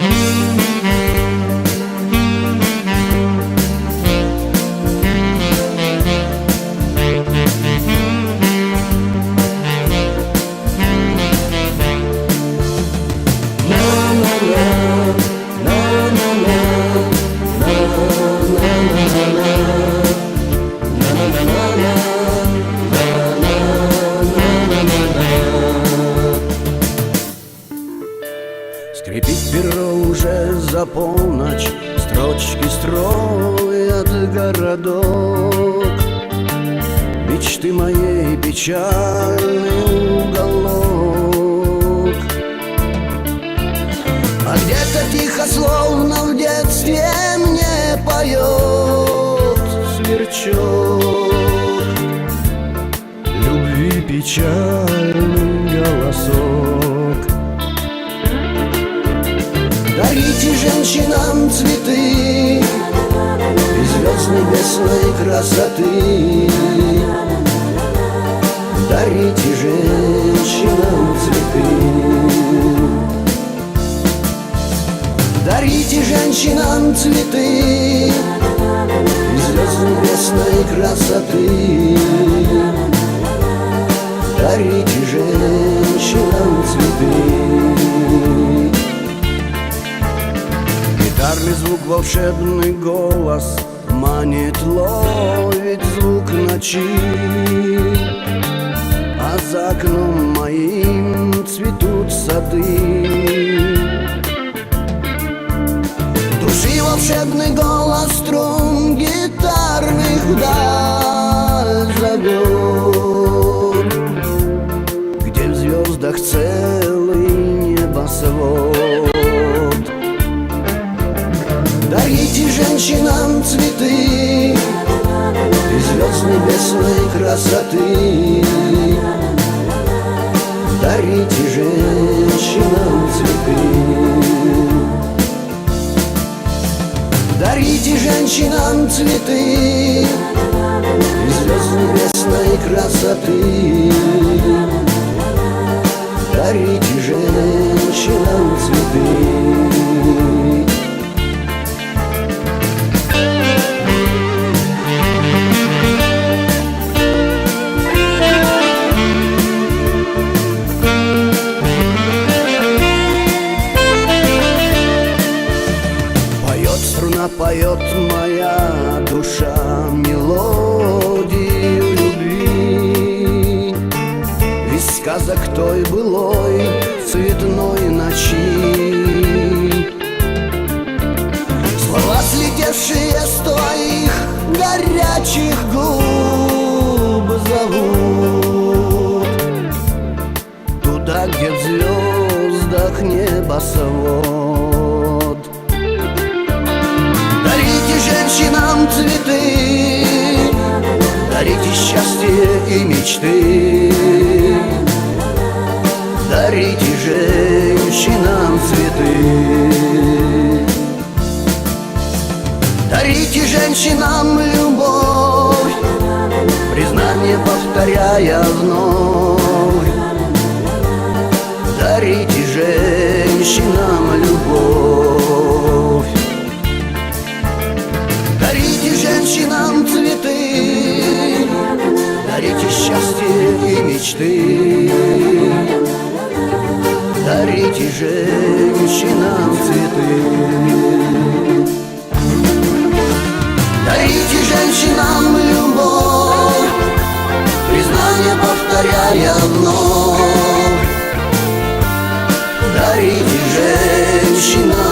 Mm-hmm. За полночь Строчки строят городок. Мечты моей печальный уголок. А где-то тихо, словно в детстве мне поет сверчок. Любви печальный голосок Дарите женщинам цветы звезд небесной красоты. Дарите женщинам цветы. Дарите женщинам цветы звезд небесной красоты. Дарите женщинам цветы волшебный голос Манит, ловит звук ночи. А за окном моим цветут сады. Души волшебный голос струн гитарных вдаль зовет. Где в звездах целый небосвод Дарите женщинам цветы И звезд небесной красоты. Дарите женщинам цветы. Дарите женщинам цветы И звезд небесной красоты Из сказок той былой цветной ночи. Слова, слетевшие с твоих горячих губ зовут Туда, где в звездах небосвод. Дарите женщинам цветы Дарите счастье и мечты Дарите женщинам цветы. Дарите женщинам любовь Признание повторяя вновь. Дарите женщинам любовь. Дарите женщинам цветы Дарите счастье и мечты женщинам цветы. Дарите женщинам любовь Признание повторяя вновь Дарите женщинам